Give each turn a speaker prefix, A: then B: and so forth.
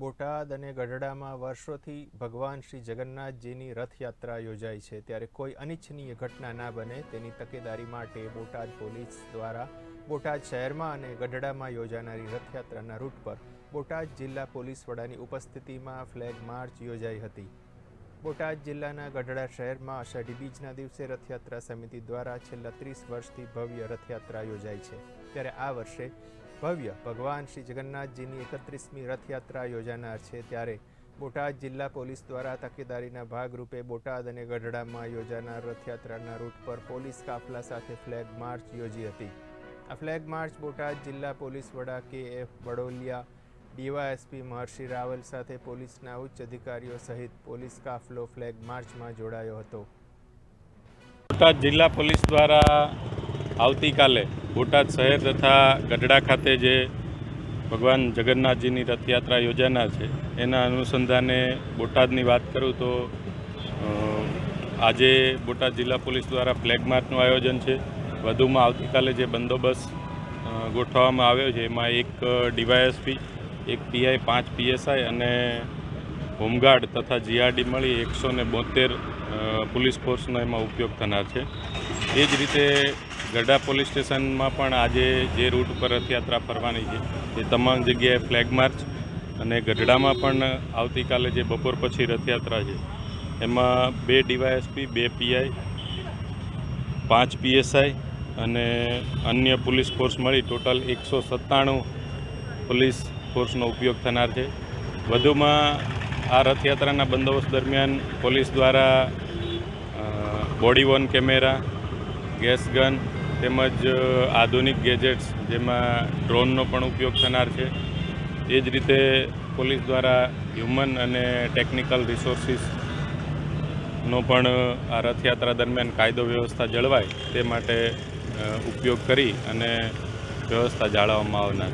A: બોટાદ અને ગઢડામાં વર્ષોથી ભગવાન શ્રી જગન્નાથજીની રથયાત્રા યોજાય છે. ત્યારે કોઈ અનિચ્છનીય ઘટના ના બને તેની તકેદારી માટે બોટાદ પોલીસ દ્વારા બોટાદ શહેરમાં અને ગઢડામાં યોજાનારી રથયાત્રાના રૂટ પર બોટાદ જિલ્લા પોલીસ વડાની ઉપસ્થિતિમાં ફ્લેગ માર્ચ યોજાઈ હતી. બોટાદ જિલ્લાના ગઢડા શહેરમાં અષાઢી બીજના દિવસે રથયાત્રા સમિતિ દ્વારા છેલ્લા ત્રીસ વર્ષથી ભવ્ય રથયાત્રા યોજાય છે. ત્યારે આ વર્ષે ભવ્ય ભગવાન શ્રી જગન્નાથજીની એકત્રીસમી રથયાત્રા યોજાનાર છે. ત્યારે બોટાદ જિલ્લા પોલીસ દ્વારા તકેદારીના ભાગરૂપે બોટાદ અને ગઢડામાં યોજાનાર રથયાત્રાના રૂટ પર પોલીસ કાફલા સાથે ફ્લેગ માર્ચ યોજી હતી. આ ફ્લેગ માર્ચ બોટાદ જિલ્લા પોલીસ વડા K F Badoliya DYSP Maharshi Raval સાથે પોલીસના ઉચ્ચ અધિકારીઓ સહિત પોલીસ કાફલો ફ્લેગ માર્ચમાં જોડાયો હતો.
B: બોટાદ જિલ્લા પોલીસ દ્વારા આવતીકાલે બોટાદ શહેર તથા ગઢડા ખાતે જે ભગવાન જગન્નાથજીની રથયાત્રા યોજાનાર છે, એના અનુસંધાને બોટાદની વાત કરું તો આજે બોટાદ જિલ્લા પોલીસ દ્વારા ફ્લેગ માર્ચનું આયોજન છે. વધુમાં આવતીકાલે જે બંદોબસ્ત ગોઠવવામાં આવ્યો છે, એમાં એક ડીવાયએસપી એક પીઆઈ, પાંચ પીએસઆઈ અને હોમગાર્ડ તથા જીઆરડી મળી એકસો ને બોતેર પોલીસ ફોર્સનો એમાં ઉપયોગ થનાર છે. એ જ રીતે ગઢડા પોલીસ સ્ટેશનમાં પણ આજે જે રૂટ પર રથયાત્રા ફરવાની છે, એ તમામ જગ્યાએ ફ્લેગ માર્ચ અને ગઢડામાં પણ આવતીકાલે જે બપોર પછી રથયાત્રા છે, એમાં બે ડીવાયએસપી, બે પીઆઈ, પાંચ પીએસઆઈ અને અન્ય પોલીસ ફોર્સ મળી ટોટલ એકસો સત્તાણું પોલીસ ફોર્સનો ઉપયોગ થનાર છે. વધુમાં આ રથયાત્રાના બંદોબસ્ત દરમિયાન પોલીસ દ્વારા body worn camera gas gun તેમજ આધુનિક ગેજેટ્સ જેમાં ડ્રોનનો પણ ઉપયોગ થનાર છે. એ જ રીતે પોલીસ દ્વારા હ્યુમન અને ટેકનિકલ રિસોર્સિસનો પણ આ રથયાત્રા દરમિયાન કાયદો વ્યવસ્થા જળવાય તે માટે ઉપયોગ કરી અને વ્યવસ્થા જાળવવામાં આવનાર